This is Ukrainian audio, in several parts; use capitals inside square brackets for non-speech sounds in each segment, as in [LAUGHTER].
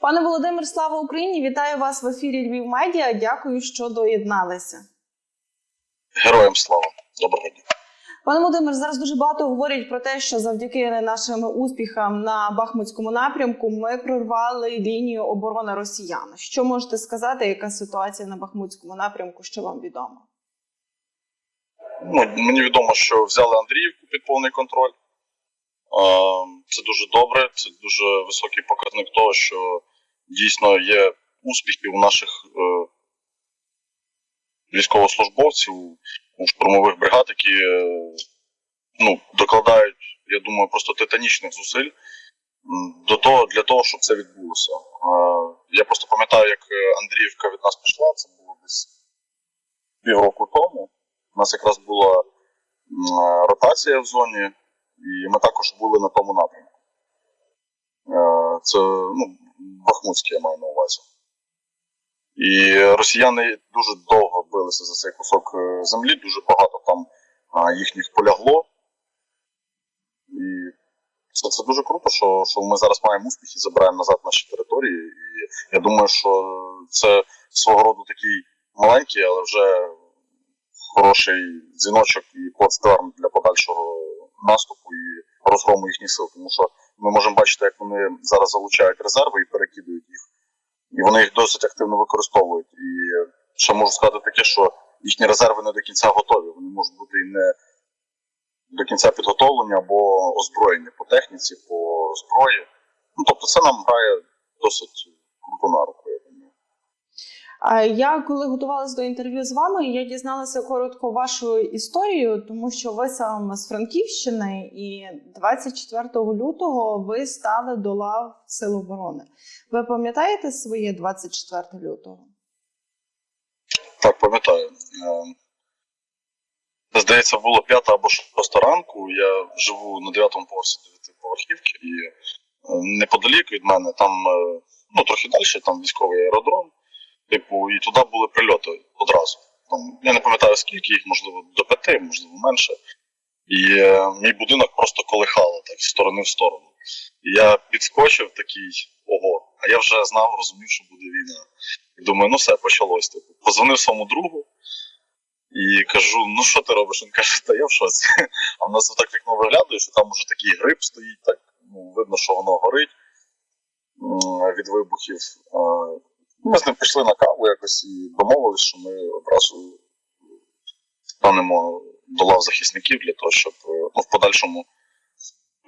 Пане Володимир, слава Україні! Вітаю вас в ефірі Львів Медіа. Дякую, що доєдналися. Героям слава! Доброго дня! Пане Володимир, зараз дуже багато говорять про те, що завдяки нашим успіхам на Бахмутському напрямку ми прорвали лінію оборони росіян. Що можете сказати, яка ситуація на Бахмутському напрямку, що вам відомо? Ну, мені відомо, що взяли Андріївку під повний контроль. Е, Це дуже добре, це дуже високий показник того, що дійсно є успіхи у наших е, військовослужбовців у штурмових бригад, які е, ну, докладають, я думаю, просто титанічних зусиль до того, для того, щоб це відбулося. Е, Я просто пам'ятаю, як е, Андріївка від нас пішла, це було десь півроку тому. У нас якраз була е, ротація в зоні, і ми також були на тому напрямку. Е, Це ну, Бахмутський я маю на увазі. І росіяни дуже довго билися за цей кусок е, землі, дуже багато там їхніх полягло. І це, це дуже круто, що, що ми зараз маємо успіхи, забираємо назад наші території. І я думаю, що це свого роду такий маленький, але вже хороший дзвіночок і плацдарм для подальшого наступу і розгрому їхніх сил. Тому що ми можемо бачити, як вони зараз залучають резерви і перекидують їх. І вони їх досить активно використовують. І ще можу сказати таке, що їхні резерви не до кінця готові. Вони можуть бути і не до кінця підготовлені або озброєні по техніці, по зброї. Ну, тобто це нам грає досить круто на руку, я коли готувалася до інтерв'ю з вами, я дізналася коротко вашу історію, тому що ви саме з Франківщини, і 24 лютого ви стали до лав Сил оборони. Ви пам'ятаєте своє 24 лютого? Так, пам'ятаю. Е, Здається, було п'ята або шоста ранку. Я живу на дев'ятому поверсі дев'ятиповерхівки, і е, неподалік від мене, там, е, ну трохи далі, там військовий аеродром. Типу, і туди були прильоти одразу. Там, я не пам'ятаю скільки їх, можливо, до п'яти, можливо, менше. І е, мій будинок просто колихало так, з сторони в сторону. І я підскочив такий ого, а я вже знав, розумів, що буде війна. І думаю, ну все, почалось. Типу. Позвонив своєму другу і кажу: ну що ти робиш? Він каже, та я в шоці. А в нас так вікно виглядає, що там уже такий гриб стоїть, так ну, видно, що воно горить від вибухів. А, Ми з ним пішли на каву якось і домовились, що ми одразу станемо до лав захисників для того, щоб е, ну, в подальшому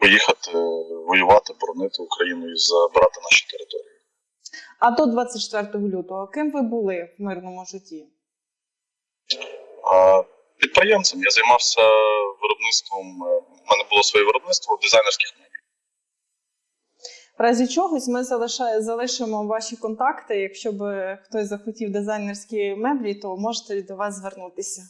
поїхати е, воювати, боронити Україну і забирати наші території. А до 24 лютого ким ви були в мирному житті? А, Підприємцем я займався виробництвом. е, У мене було своє виробництво дизайнерських. Разі чогось ми залишимо ваші контакти. Якщо б хтось захотів дизайнерські меблі, то можете до вас звернутися.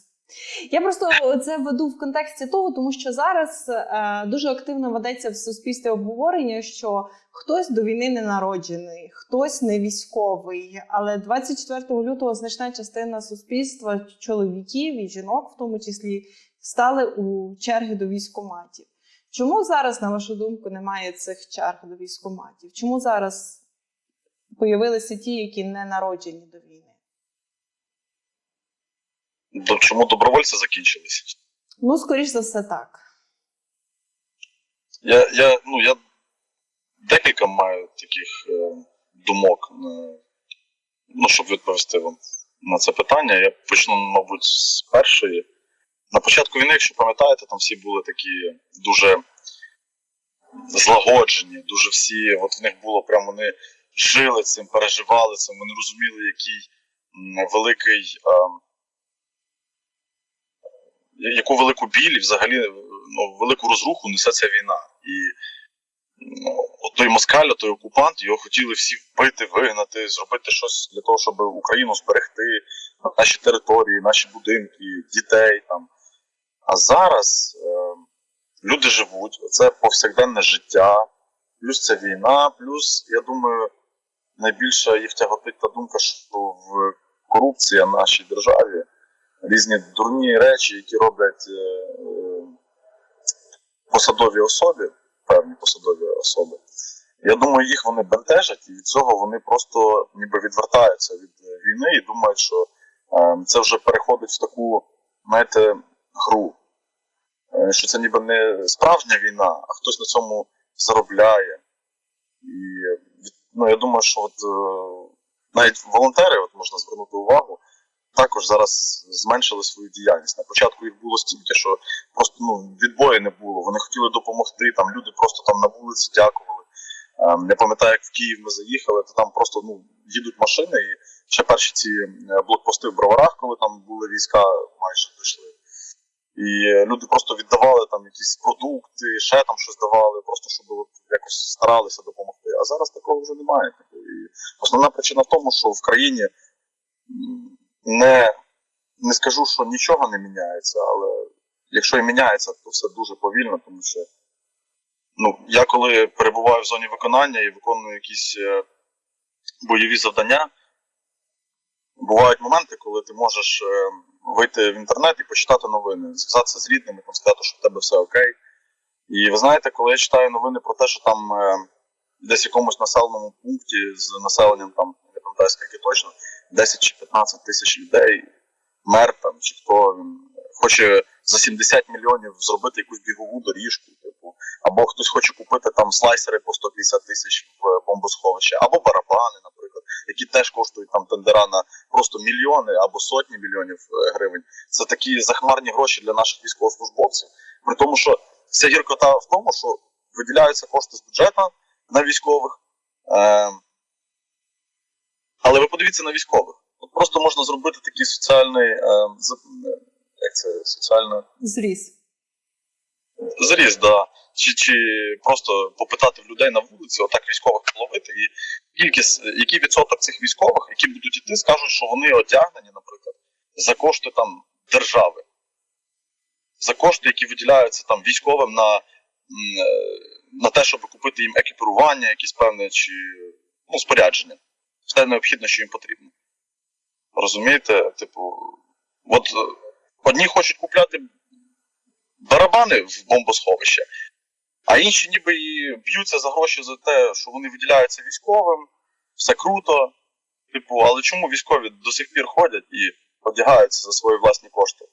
Я просто це веду в контексті того, тому що зараз е, дуже активно ведеться в суспільстві обговорення, що хтось до війни не народжений, хтось не військовий. Але 24 лютого значна частина суспільства, чоловіків і жінок, в тому числі, стали у черги до військоматів. Чому зараз, на вашу думку, немає цих черг до військоматів? Чому зараз появилися ті, які не народжені до війни? До- Чому добровольці закінчилися? Ну, скоріш за все, так. Я, я, ну, я декілька маю таких е, думок, е, ну, щоб відповісти вам на це питання. Я почну, мабуть, з першої. На початку війни, якщо пам'ятаєте, там всі були такі дуже злагоджені, дуже всі, от в них було прямо вони жили цим, переживали цим, вони розуміли, який великий. Е, яку велику біль і взагалі ну, велику розруху несе ця війна. І ну, от той москаль, той окупант, його хотіли всі вбити, вигнати, зробити щось для того, щоб Україну зберегти, наші території, наші будинки, дітей там. А зараз е, люди живуть, це повсякденне життя, плюс це війна, плюс, я думаю, найбільше їх тяготить та думка, що в корупція нашій державі різні дурні речі, які роблять е, е, посадові особи, певні посадові особи. Я думаю, їх вони бентежать, і від цього вони просто ніби відвертаються від війни і думають, що е, це вже переходить в таку, знаєте, гру. Е, що це ніби не справжня війна, а хтось на цьому заробляє. І ну, я думаю, що от, е, навіть волонтери, от можна звернути увагу, також зараз зменшили свою діяльність. На початку їх було стільки, що просто ну, відбою не було. Вони хотіли допомогти, там люди просто там на вулиці дякували. Ем, Я пам'ятаю, як в Київ ми заїхали, то там просто ну, їдуть машини, і ще перші ці е, блокпости в Броварах, коли там були війська, майже дійшли. І е, люди просто віддавали там якісь продукти, ще там щось давали, просто щоб от якось старалися допомогти. А зараз такого вже немає. І основна причина в тому, що в країні не, не скажу, що нічого не міняється, але якщо і міняється, то все дуже повільно, тому що ну, я коли перебуваю в зоні виконання і виконую якісь е, бойові завдання, бувають моменти, коли ти можеш е, вийти в інтернет і почитати новини, зв'язатися з рідними, там сказати, що в тебе все окей. І ви знаєте, коли я читаю новини про те, що там е, десь в якомусь населеному пункті з населенням, там, не пам'ятаю скільки точно, 10 чи 15 тисяч людей, мер там хто він хоче за 70 мільйонів зробити якусь бігову доріжку, типу, або хтось хоче купити там слайсери по 150 тисяч в бомбосховище, або барабани, наприклад, які теж коштують там тендера на просто мільйони або сотні мільйонів е, гривень. Це такі захмарні гроші для наших військовослужбовців. При тому, що вся гіркота в тому, що виділяються кошти з бюджету на військових. Е, але ви подивіться на військових. От просто можна зробити такий соціальний е, як це соціально Зріс. Заріз, да. Чи, чи просто попитати в людей на вулиці, отак військових половити, і кількість, який відсоток цих військових, які будуть іти, скажуть, що вони одягнені, наприклад, за кошти там держави, за кошти, які виділяються там військовим на, е, на те, щоб купити їм екіпірування, якісь певне чи ну, спорядження. Все необхідне, що їм потрібно. Розумієте? Типу, от е, одні хочуть купляти барабани в бомбосховище, а інші ніби і б'ються за гроші за те, що вони виділяються військовим, все круто. Типу, але чому військові до сих пір ходять і одягаються за свої власні кошти?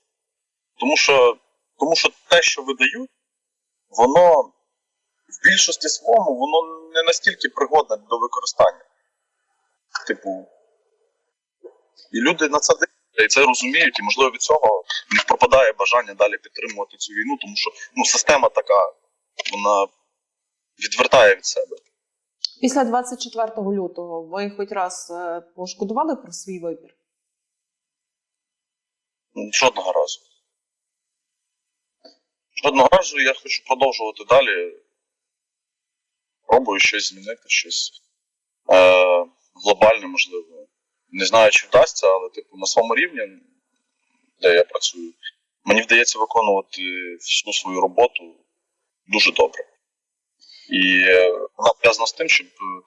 Тому що, тому що те, що видають, воно в більшості своєму воно не настільки пригодне до використання. Типу, і люди на це дивляться, і це розуміють, і можливо від цього в них пропадає бажання далі підтримувати цю війну, тому що ну, система така, вона відвертає від себе. Після 24 лютого ви хоч раз е, пошкодували про свій вибір? Жодного разу. Жодного разу я хочу продовжувати далі. Пробую щось змінити, щось е, глобальне, можливо. Не знаю, чи вдасться, але типу, на своєму рівні, де я працюю, мені вдається виконувати всю свою роботу дуже добре. І е, вона пов'язана з тим, щоб е,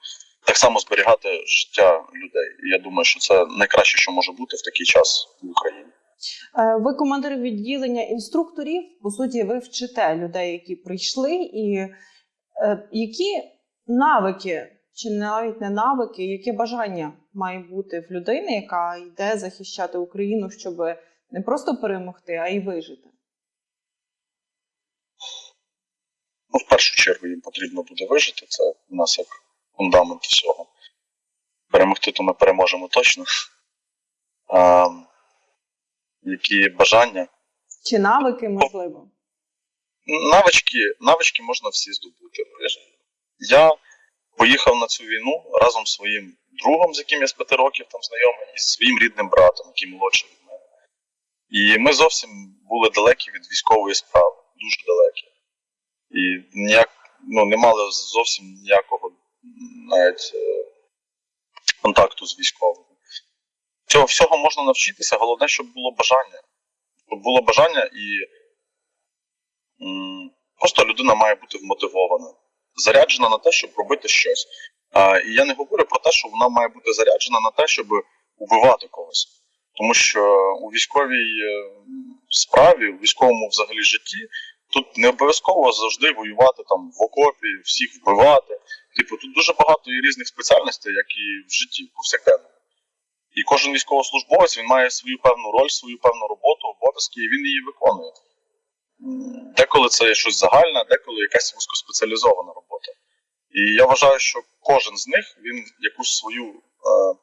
так само зберігати життя людей. І я думаю, що це найкраще, що може бути в такий час в Україні. Е, Ви командир відділення інструкторів. По суті, ви вчите людей, які прийшли, і які навики, чи навіть не навики, яке бажання має бути в людини, яка йде захищати Україну, щоб не просто перемогти, а й вижити. Ну, в першу чергу їм потрібно буде вижити. Це у нас як фундамент всього. Перемогти, то ми переможемо точно. А, які бажання? Чи навики, можливо? Навички, навички можна всі здобути. Я поїхав на цю війну разом з своїм другом, з яким я з п'яти років там знайомий, і з своїм рідним братом, який молодший від мене. І ми зовсім були далекі від військової справи, дуже далекі. І ніяк, ну, не мали зовсім ніякого навіть е, контакту з військовими. Цього всього можна навчитися, головне, щоб було бажання. Щоб було бажання і просто людина має бути вмотивована, заряджена на те, щоб робити щось. І я не говорю про те, що вона має бути заряджена на те, щоб убивати когось. Тому що у військовій е, справі, у військовому взагалі житті, Тут не обов'язково завжди воювати там в окопі, всіх вбивати. Типу, тут дуже багато є різних спеціальностей, як і в житті повсякденно. І кожен військовослужбовець він має свою певну роль, свою певну роботу, обов'язки, і він її виконує. Деколи це щось загальне, деколи якась вузькоспеціалізована робота. І я вважаю, що кожен з них він якусь свою е,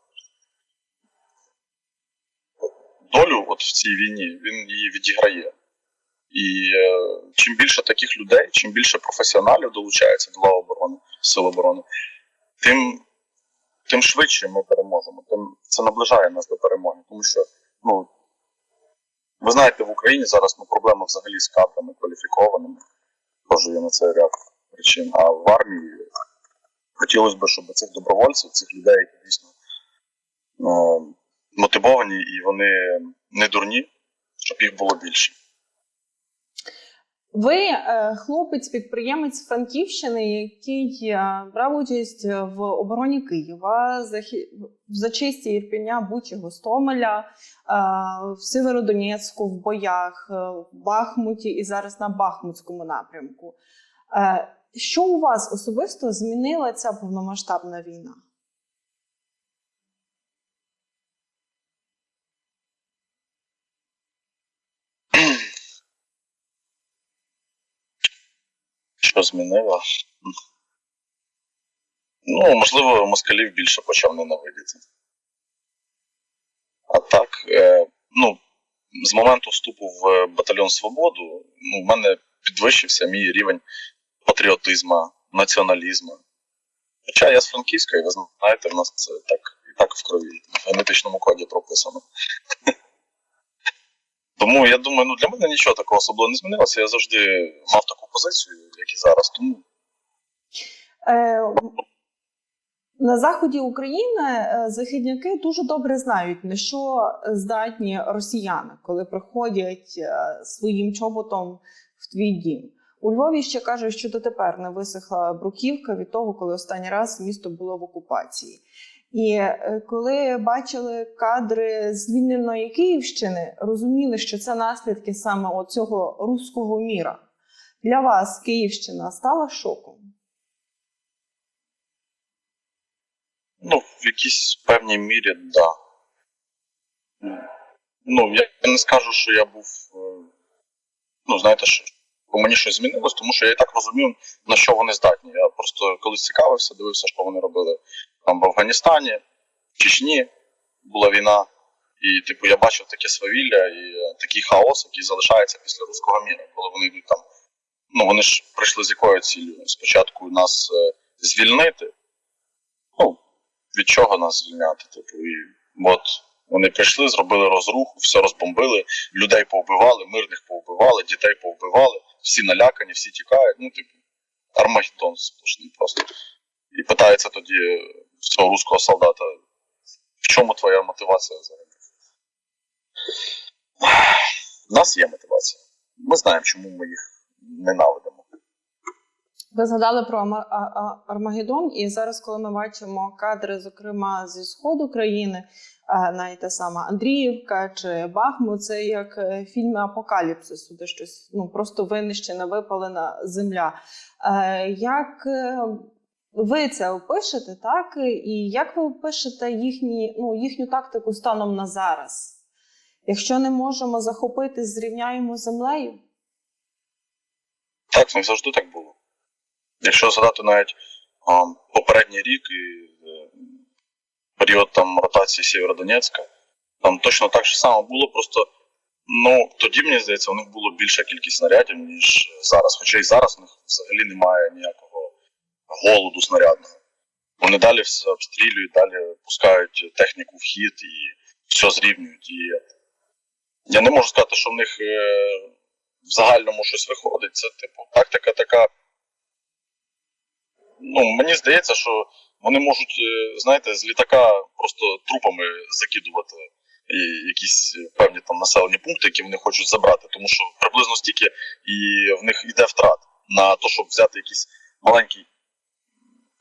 долю от в цій війні він її відіграє. І е, чим більше таких людей, чим більше професіоналів долучається до лав оборони, сил оборони, тим, тим швидше ми переможемо. Тим це наближає нас до перемоги. Тому що, ну, ви знаєте, в Україні зараз ну, проблема взагалі з кадрами кваліфікованими. Теж є на це причин. А в армії хотілося б, щоб цих добровольців, цих людей, які дійсно е, мотивовані і вони не дурні, щоб їх було більше. Ви е, хлопець-підприємець Франківщини, який е, брав участь в обороні Києва, в зачисті Ірпеня, Бучі, Гостомеля, е, в Северодонецьку, в боях, в Бахмуті і зараз на Бахмутському напрямку. Що у вас особисто змінила ця повномасштабна війна? Що змінило? Ну, можливо, москалів більше почав ненавидіти. А так, е, ну, з моменту вступу в батальйон Свободу, ну, в мене підвищився мій рівень патріотизму, націоналізму. Хоча я з Франківська, і ви знаєте, в нас це так і так в крові, в генетичному коді прописано. [LAUGHS] Тому я думаю, ну для мене нічого такого особливо не змінилося. Я завжди мав таку позицію, як і зараз. Тому Е, На заході України е, західняки дуже добре знають, на що здатні росіяни, коли приходять е, своїм чоботом в твій дім. У Львові ще кажуть, що дотепер не висохла бруківка від того, коли останній раз місто було в окупації. І е, коли бачили кадри звільненої Київщини, розуміли, що це наслідки саме цього руського міра. Для вас Київщина стала шоком. Ну, в якійсь певній мірі, так. Да. Ну, я не скажу, що я був. е, Ну, знаєте, що по мені щось змінилось, тому що я і так розумів, на що вони здатні. Я просто колись цікавився, дивився, що вони робили там в Афганістані, в Чечні була війна. І, типу, я бачив таке свавілля і е, такий хаос, який залишається після руського міра, коли вони йдуть там. Ну, вони ж прийшли з якою цілею? Спочатку нас е, звільнити. Ну, від чого нас звільняти? Типу, і от вони прийшли, зробили розруху, все розбомбили, людей повбивали, мирних повбивали, дітей повбивали, всі налякані, всі тікають. Ну, типу, Армагеддон сплошний просто. І питається тоді цього руського солдата, в чому твоя мотивація взагалі? У нас є мотивація. Ми знаємо, чому ми їх ненавидимо. Ви згадали про Армагеддон, і зараз, коли ми бачимо кадри, зокрема зі сходу країни, навіть та сама Андріївка чи Бахмут, це як е, фільми апокаліпсису, де щось ну просто винищена, випалена земля. Е, Як е, ви це опишете, так? І як ви опишете їхні, ну, їхню тактику станом на зараз? Якщо не можемо захопити, зрівняємо землею? Так, не завжди так було. Якщо згадати навіть а, попередній рік і період там ротації Сєвєродонецька, там точно так же само було, просто ну тоді, мені здається, у них було більша кількість снарядів, ніж зараз. Хоча і зараз у них взагалі немає ніякого голоду снарядного. Вони далі все обстрілюють, далі пускають техніку в хід і все зрівнюють. І я не можу сказати, що в них е, в загальному щось виходить. Це типу тактика така. Ну, мені здається, що вони можуть, е, знаєте, з літака просто трупами закидувати і якісь е, певні там населені пункти, які вони хочуть забрати, тому що приблизно стільки і в них йде втрат на те, щоб взяти якийсь маленький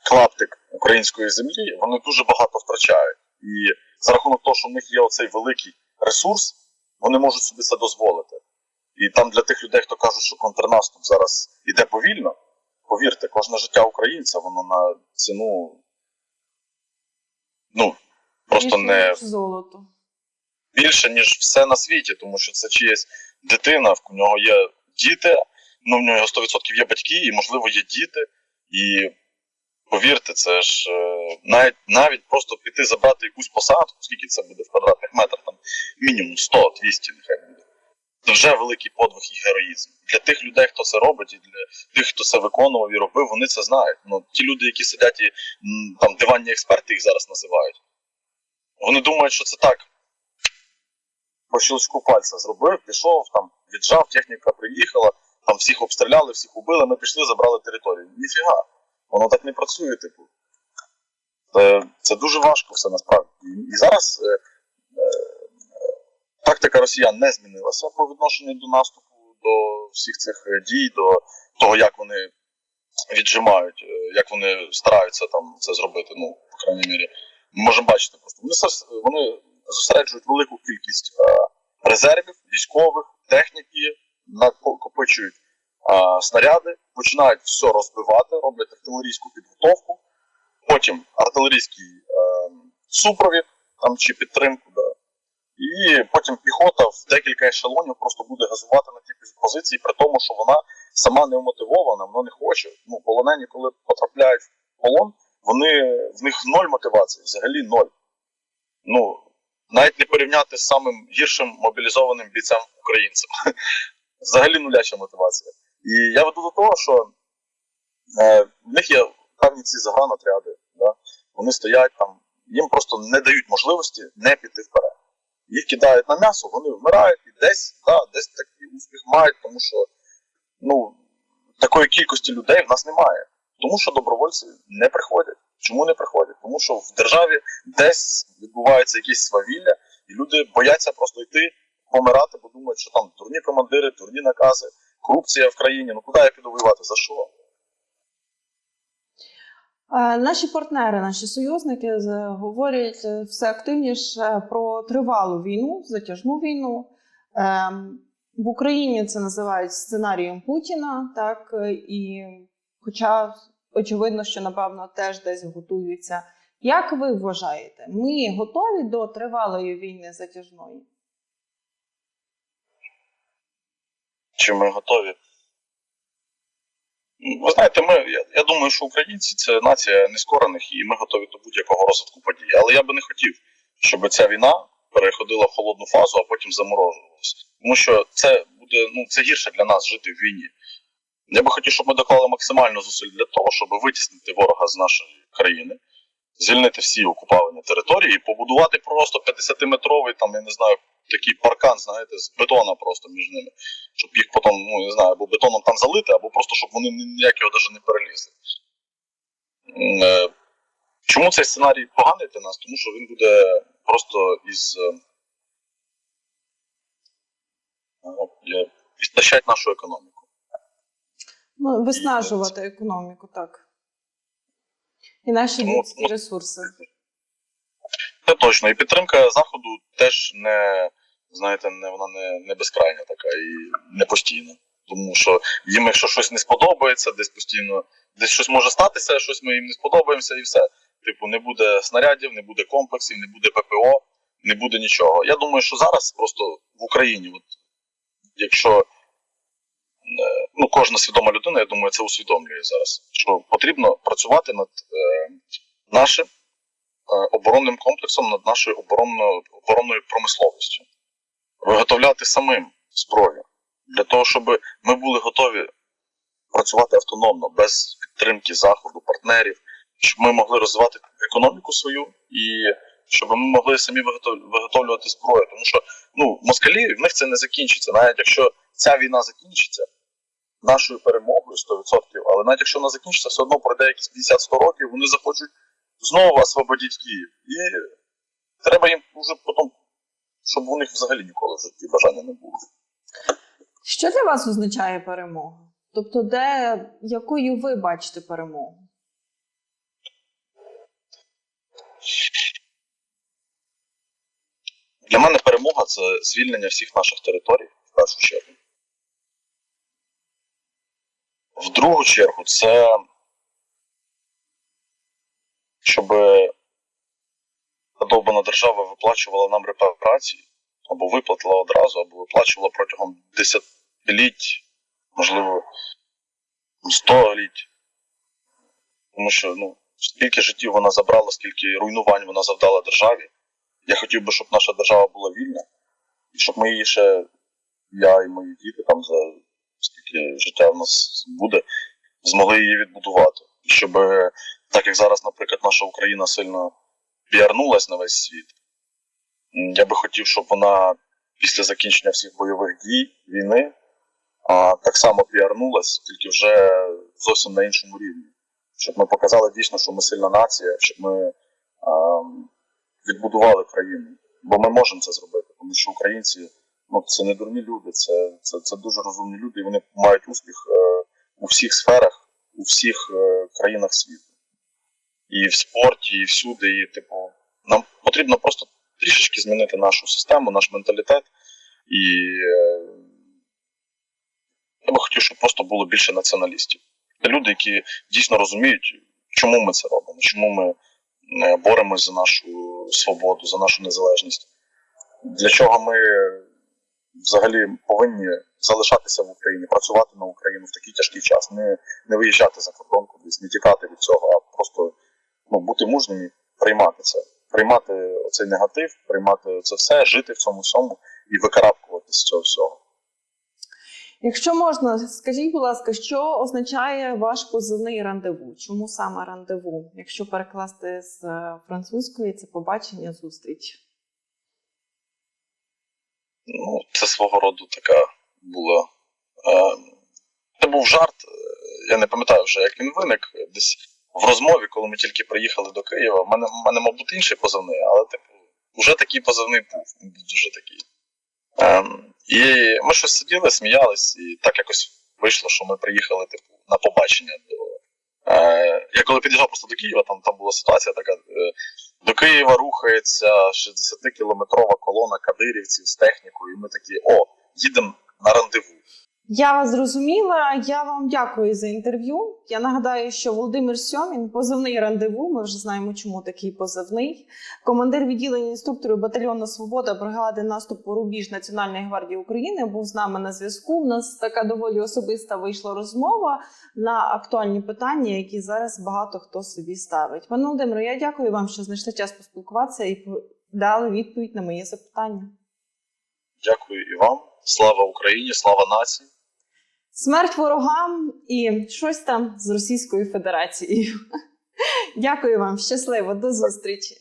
клаптик української землі, вони дуже багато втрачають. І за рахунок того, що в них є оцей великий ресурс, вони можуть собі це дозволити. І там для тих людей, хто кажуть, що контрнаступ зараз іде повільно, повірте, кожне життя українця, воно на ціну. Ну, просто Більше, не ніж золото. більше, ніж все на світі, тому що це чиясь дитина, в нього є діти, ну в нього 100% є батьки, і, можливо, є діти. І повірте, це ж е, навіть, навіть просто піти забрати якусь посадку, скільки це буде в квадратних метрах, там мінімум 100-200 нехай. Це вже великий подвиг і героїзм. Для тих людей, хто це робить, і для тих, хто це виконував і робив, вони це знають. Ну, ті люди, які сидять і там диванні експерти їх зараз називають. Вони думають, що це так. По щелчку пальця зробив, пішов, там віджав, техніка приїхала, там всіх обстріляли, всіх убили, ми пішли, забрали територію. Ніфіга. Воно так не працює, типу. Це, це дуже важко все насправді. І, зараз е, тактика росіян не змінилася по відношенню до наступу, до всіх цих е, дій, до того, як вони віджимають, е, як вони стараються там це зробити, ну, по крайній мірі. Ми можемо бачити просто. Вони, вони зосереджують велику кількість е, резервів, військових, техніки, накопичують снаряди, починають все розбивати, роблять артилерійську підготовку, потім артилерійський е, супровід там, чи підтримку. Да. І потім піхота в декілька ешелонів просто буде газувати на ті позиції, при тому, що вона сама не вмотивована, вона не хоче. Ну, полонені, коли потрапляють в полон, вони, в них ноль мотивації, взагалі ноль. Ну, навіть не порівняти з самим гіршим мобілізованим бійцем українцем. [LAUGHS] Взагалі нуляча мотивація. І я веду до того, що е, в них є певні ці загранотряди, да? вони стоять там, їм просто не дають можливості не піти вперед. Їх кидають на м'ясо, вони вмирають і десь, да, десь такий успіх мають, тому що ну, такої кількості людей в нас немає. Тому що добровольці не приходять. Чому не приходять? Тому що в державі десь відбувається якісь свавілля, і люди бояться просто йти помирати, бо думають, що там дурні командири, дурні накази, корупція в країні. Ну куди я піду воювати? За що? Наші партнери, наші союзники говорять е, все активніше про тривалу війну, затяжну війну. Ем, В Україні це називають сценарієм Путіна, так е, і хоча очевидно, що напевно теж десь готуються. Як ви вважаєте, ми готові до тривалої війни затяжної? Чи ми готові? Ну, Ви знаєте, ми, я, я думаю, що українці це нація нескорених, і ми готові до будь-якого розвитку подій. Але я би не хотів, щоб ця війна переходила в холодну фазу, а потім заморожувалася. Тому що це буде ну, це гірше для нас жити в війні. Я би хотів, щоб ми доклали максимально зусиль для того, щоб витіснити ворога з нашої країни, звільнити всі окуповані території і побудувати просто 50-метровий, там, я не знаю, такий паркан, знаєте, з бетона просто між ними, щоб їх потім, ну не знаю, або бетоном там залити, або просто щоб вони ні- ніяк його навіть не перелізли. Е, Чому цей сценарій поганий для нас? Тому що він буде просто із. е, ну, Істощать нашу економіку. Ну, виснажувати економіку, так. І наші ну, ресурси. Це точно. І підтримка Заходу теж не, знаєте, не, вона не, не безкрайня така і не постійна. Тому що їм, якщо щось не сподобається, десь постійно, десь щось може статися, щось ми їм не сподобаємося, і все. Типу, не буде снарядів, не буде комплексів, не буде ППО, не буде нічого. Я думаю, що зараз просто в Україні, от, якщо е, ну, кожна свідома людина, я думаю, це усвідомлює зараз, що потрібно працювати над е, нашим е, оборонним комплексом над нашою оборонною, оборонною промисловістю, виготовляти самим зброю для того, щоб ми були готові працювати автономно, без підтримки заходу, партнерів, щоб ми могли розвивати економіку свою і щоб ми могли самі виготов- виготовлювати зброю. Тому що ну, москалі в них це не закінчиться. Навіть якщо ця війна закінчиться нашою перемогою 100%, але навіть якщо вона закінчиться, все одно пройде якісь 50-100 років, вони захочуть знову освободити Київ. І треба їм вже потім, щоб у них взагалі ніколи в житті бажання не було. Що для вас означає перемога? Тобто, де якою ви бачите перемогу? Для мене перемога це звільнення всіх наших територій в першу чергу. В другу чергу, це щоб подобана держава виплачувала нам репарації, або виплатила одразу, або виплачувала протягом десятиліть, можливо, століть. Тому що ну, скільки життів вона забрала, скільки руйнувань вона завдала державі. Я хотів би, щоб наша держава була вільна, і щоб ми її ще, я і мої діти, там за скільки життя в нас буде, змогли її відбудувати. І щоб, так як зараз, наприклад, наша Україна сильно піарнулась на весь світ, я би хотів, щоб вона після закінчення всіх бойових дій війни а, так само піарнулась, тільки вже зовсім на іншому рівні. Щоб ми показали дійсно, що ми сильна нація, щоб ми а, відбудували країну. Бо ми можемо це зробити, тому що українці ну, це не дурні люди, це, це, це дуже розумні люди, і вони мають успіх е, у всіх сферах, у всіх е, країнах світу. І в спорті, і всюди. І, типу, нам потрібно просто трішечки змінити нашу систему, наш менталітет. І е, я би хотів, щоб просто було більше націоналістів. Люди, які дійсно розуміють, чому ми це робимо, чому ми е, боремось за нашу свободу, за нашу незалежність. Для чого ми взагалі повинні залишатися в Україні, працювати на Україну в такий тяжкий час, не, не виїжджати за кордон кудись, не тікати від цього, а просто ну, бути мужніми, приймати це, приймати цей негатив, приймати це все, жити в цьому всьому і викарабкувати з цього всього. Якщо можна, скажіть, будь ласка, що означає ваш позивний рандеву? Чому саме рандеву? Якщо перекласти з е, французької, це побачення, зустріч. Ну, це свого роду така була. Е, це був жарт. е, Я не пам'ятаю вже, як він виник. Десь в розмові, коли ми тільки приїхали до Києва. У мене, в мене, мабуть, інший позивний, але типу, вже такий позивний був дуже такий. Ем, і ми щось сиділи, сміялись, і так якось вийшло, що ми приїхали типу, на побачення до. Е, я коли під'їжджав просто до Києва, там, там була ситуація така. Е, до Києва рухається 60-кілометрова колона кадирівців з технікою, і ми такі, о, їдемо на рандеву. Я вас зрозуміла. Я вам дякую за інтерв'ю. Я нагадаю, що Володимир Сьомін, позивний рандеву. Ми вже знаємо, чому такий позивний. Командир відділення інструкторів батальйону Свобода бригади наступу Рубіж Національної гвардії України був з нами на зв'язку. У нас така доволі особиста вийшла розмова на актуальні питання, які зараз багато хто собі ставить. Пане Володимире, я дякую вам, що знайшли час поспілкуватися і дали відповідь на моє запитання. Дякую і вам. Слава Україні, слава нації. Смерть ворогам і щось там з Російською Федерацією. [LAUGHS] Дякую вам, щасливо, до зустрічі.